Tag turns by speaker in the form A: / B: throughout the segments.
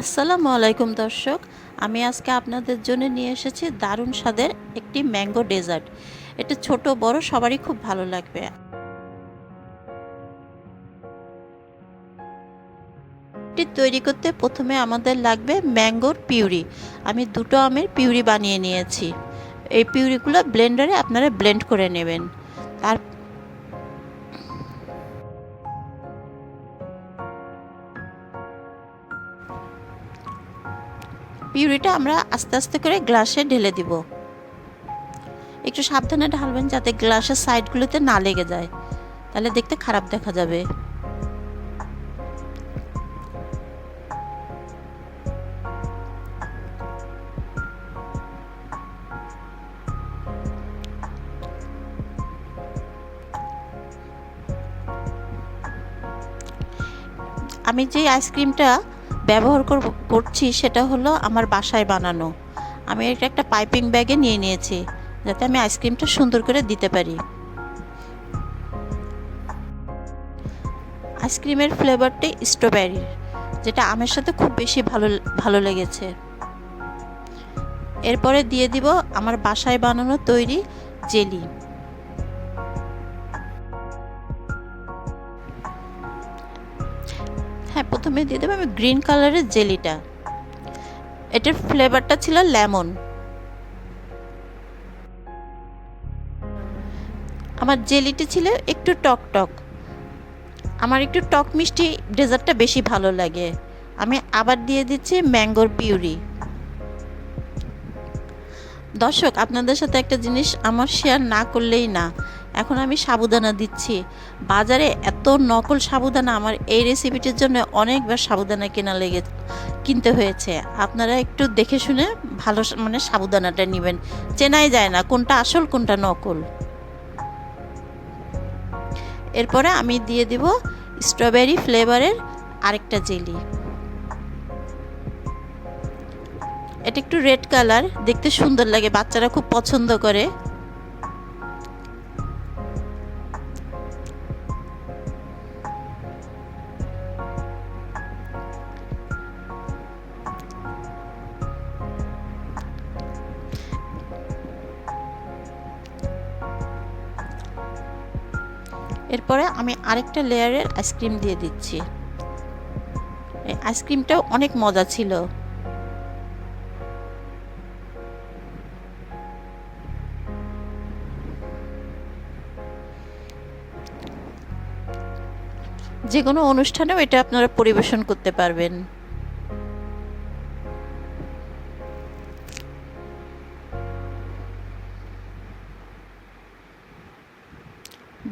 A: আসসালামু আলাইকুম দর্শক, আমি আজকে আপনাদের জন্য নিয়ে এসেছি দারুণ স্বাদের একটি ম্যাঙ্গো ডেজার্ট। এটা ছোট, বড়, সবারই খুব ভালো লাগবে। এটি তৈরি করতে প্রথমে আমাদের লাগবে ম্যাঙ্গোর পিউরি। আমি দুটো আমের পিউরি বানিয়ে নিয়েছি। এই পিউরিগুলো ব্লেন্ডারে আপনারা ব্লেন্ড করে নেবেন। তার পিউরিটা আমরা আস্তে আস্তে করে গ্লাসে ঢেলে দিব। একটু সাবধানে ঢালবেন যাতে গ্লাসের সাইডগুলোতে না লেগে যায়। তাহলে দেখতে খারাপ দেখা যাবে। আমি যে আইসক্রিমটা ব্যবহার করছি সেটা হলো আমার বাসায় বানানো। আমি এটা একটা পাইপিং ব্যাগে নিয়ে নিয়েছি, যাতে আমি আইসক্রিমটা সুন্দর করে দিতে পারি। আইসক্রিমের ফ্লেভারটি স্ট্রবেরির যেটা আমের সাথে খুব বেশি ভালো ভালো লেগেছে। এরপরে দিয়ে দিব আমার বাসায় বানানো তৈরি জেলি। হ্যাঁ প্রথমে দিয়ে দেবো আমি গ্রিন কালারের জেলিটা এটার ফ্লেভারটা ছিল লেমন আমার জেলিটি ছিল একটু টক টক। আমার একটু টক মিষ্টি ডেজার্টটা বেশি ভালো লাগে। আমি আবার দিয়ে দিচ্ছি ম্যাঙ্গোর পিউরি। দর্শক, আপনাদের সাথে একটা জিনিস আমার শেয়ার না করলেই না। এখন আমি সাবুদানা দিচ্ছি। বাজারে এত নকল সাবুদানা, আমার এই রেসিপিটির জন্য অনেকবার সাবুদানা কেনা লেগে, কিনতে হয়েছে। আপনারা একটু দেখে শুনে ভালো মানে সাবুদানাটা নেবেন। চেনাই যায় না কোনটা আসল, কোনটা নকল। এরপরে আমি দিয়ে দিব স্ট্রবেরি ফ্লেভারের আরেকটা জেলি। এটা একটু রেড কালার দেখতে সুন্দর লাগে, বাচ্চারা খুব পছন্দ করে। এরপরে আমি আরেকটা লেয়ারের আইসক্রিম দিয়ে দিচ্ছি। এই আইসক্রিমটাও অনেক মজা ছিল। যে কোনো অনুষ্ঠানেও এটা আপনারা পরিবেশন করতে পারবেন।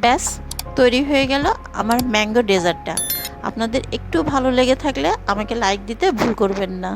A: ব্যাস তৈরি হয়ে গেল আমার ম্যাঙ্গো ডেজার্টটা। আপনাদের একটু ভালো লেগে থাকলে আমাকে লাইক দিতে ভুল করবেন না।